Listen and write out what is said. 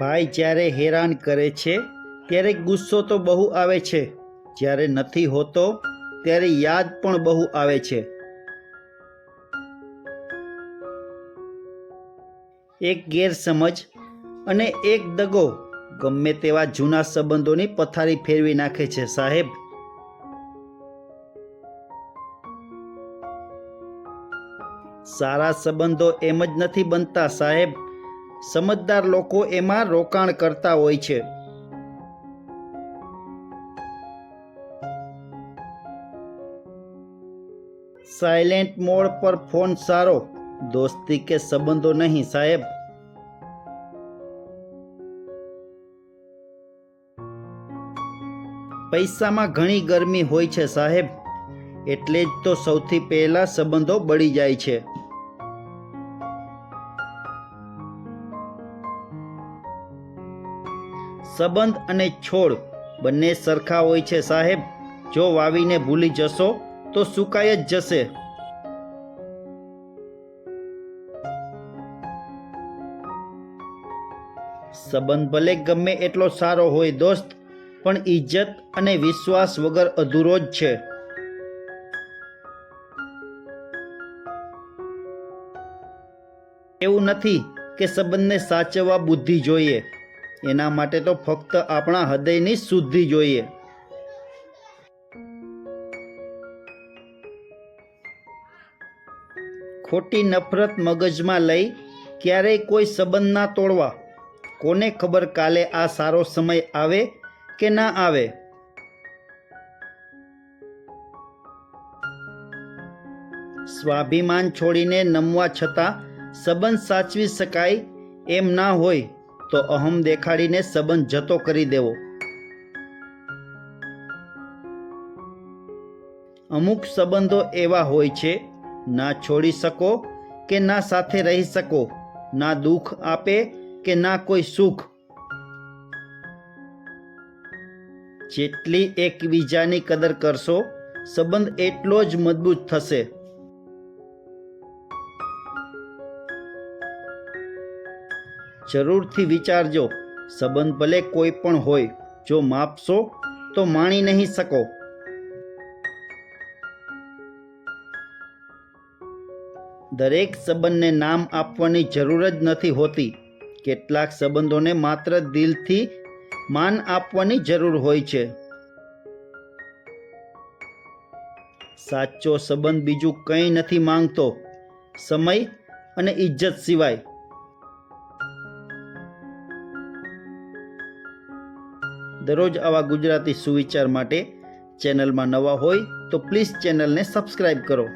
ભાઈ જ્યારે હેરાન કરે છે, ત્યારે ગુસ્સો તો બહુ આવે છે. જ્યારે નથી હોતો, ત્યારે યાદ પણ બહુ આવે છે. એક ગેરસમજ અને એક દગો ગમે તેવા જૂના સંબંધોની પથારી ફેરવી નાખે છે, સાહેબ. સારા સંબંધો એમ જ નથી બનતા, સાહેબ. સમજદાર લોકો એમાં રોકાણ કરતા હોય છે. સાયલેન્ટ મોડ પર ફોન સારો. દોસ્તી કે સંબંધો નહીં, સાહેબ. પૈસામાં ઘણી ગરમી હોય છે, સાહેબ. એટલે જ તો સૌથી પહેલા સંબંધો બળી જાય છે. સંબંધ અને છોડ બંને સરખા હોય છે, સાહેબ. જો વાવીને ભૂલી જશો, તો સુકાઈ જ જશે. સંબંધ ભલે ગમે એટલો સારો હોય, દોસ્ત, પણ ઇજ્જત અને વિશ્વાસ વગર અધૂરો જ છે. એવું નથી કે સંબંધને સાચવવા બુદ્ધિ જોઈએ. એના માટે તો ફક્ત આપણા હૃદયની શુદ્ધિ જોઈએ. ખોટી નફરત મગજમાં લઈ ક્યારેય કોઈ સંબંધ ના તોડવા. કોને ખબર કાલે આ સારો સમય આવે કે ના આવે? સ્વાભિમાન છોડીને નમવા છતાં સંબંધ સાચવી શકાય એમ ના હોય. તો અહમ દેખાડીને સંબંધ જતો કરી દેવો. અમુક સંબંધો એવા હોય છે, ના છોડી શકો કે ના સાથે રહી શકો, ના દુઃખ આપે કે ના કોઈ સુખ. જેટલી એકબીજાની કદર કરશો, સંબંધ એટલો જ મજબૂત થશે. જરૂરથી વિચારજો. સંબંધ ભલે કોઈ પણ હોય, જો માપશો, તો માણી નહીં શકો. દરેક સંબંધને નામ આપવાની જરૂર જ નથી હોતી. કેટલાક સંબંધોને માત્ર દિલથી માન આપવાની જરૂર હોય છે. સાચો સંબંધ બીજું કંઈ નથી માંગતો. સમય અને ઇજ્જત સિવાય. દરરોજ આવા ગુજરાતી સુવિચાર માટે ચેનલમાં નવા હોય તો પ્લીઝ ચેનલને સબસ્ક્રાઈબ કરો.